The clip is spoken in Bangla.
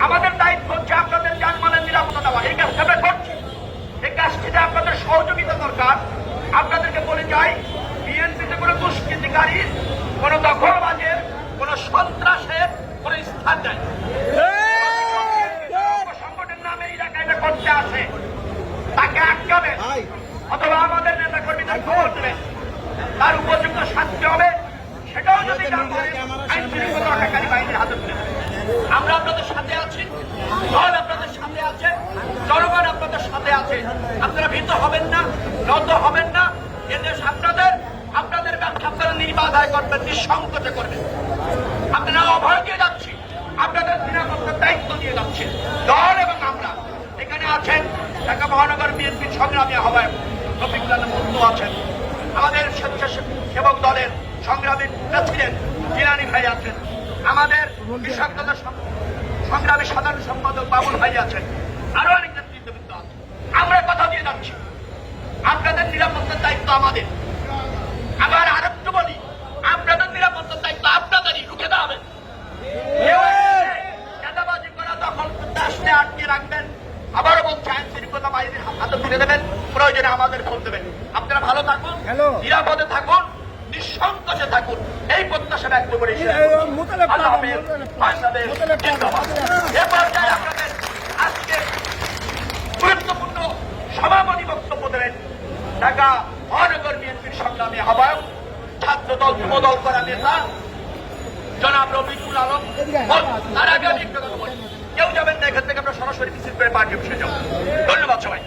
আমাদের দায়িত্ব হচ্ছে আপনাদের যানমালের নিরাপত্তা দেওয়া এই কাজটা আমরা করছি। এই কাজটিতে আপনাদের সহযোগিতা দরকার। আপনাদেরকে বলে যাই বিএনপিতে কোনো দুষ্কৃতিকারী কোনো দখলবাজের কোনো সন্ত্রাসের কোনো স্থান নাই। সংগঠনের নামে এটা করতে আসে তাকে আটকাবে অথবা আমাদের নেতা কর্মীদের খবর দেবেন তার উপযুক্ত শাস্তি হবে সেটাও যদি আইন শৃঙ্খলা রক্ষাকারী বাহিনীর হাতে তুলে আমরা আপনাদের সাথে আছি দল আপনাদের সাথে আছে, জনগণ আপনাদের সাথে আছে। আপনারা ভীত হবেন না নত হবেন না। এদেশ আপনাদের আপনাদের ব্যবসা আপনারা নির্বাধায় করবেন, নিঃসংকোচে করবেন। আপনারা অভয় দিয়ে যাচ্ছি, আপনাদের নিরাপত্তার দায়িত্ব দিয়ে যাচ্ছি। দল এবং আমরা এখানে আছেন, ঢাকা মহানগর বিএনপির সংগ্রামী আহ্বায়ক রফিকুল আলম বন্ধু আছেন। আমাদের স্বেচ্ছাসেবক দলের সংগ্রামী প্রেসিডেন্ট জিলানি ভাই আছেন। আমাদের কৃষক দলের সংগ্রামী সাধারণ সম্পাদক বাবুল ভাই আছেন আরও অনেক নেতৃত্ববৃন্দ আছেন আমরা কথা দিয়ে যাচ্ছি। আপনাদের নিরাপত্তার দায়িত্ব আমাদের। আবার আরেকটু বলি আপনাদের নিরাপত্তার দায়িত্ব আপনাদেরই রুখে দেওয়া চাঁদাবাজি করা আসলে আটকে রাখবেন। আবারও বলছে আইন শৃঙ্খলা বাহিনীর হাতে তুলে দেবেন। প্রয়োজনে আমাদের ফোন দেবেন। আপনারা ভালো থাকুন নিরাপদে থাকুন নিঃসংকোচে থাকুন। এই প্রত্যাশা ব্যক্ত করে আপনাদের আজকে গুরুত্বপূর্ণ সমাপনী বক্তব্য দেবেন ঢাকা মহানগর বিএনপির সংগ্রামী আহ্বায়ক ছাত্র দল যুব দল করা নেতা জনাব রফিকুল আলম। তার আগে আমি একটা কথা বলি। কেউ যাবেন না এখান থেকে আমরা সরাসরি মিছিল করে পার্টি অফিসে যাব। ধন্যবাদ সবাই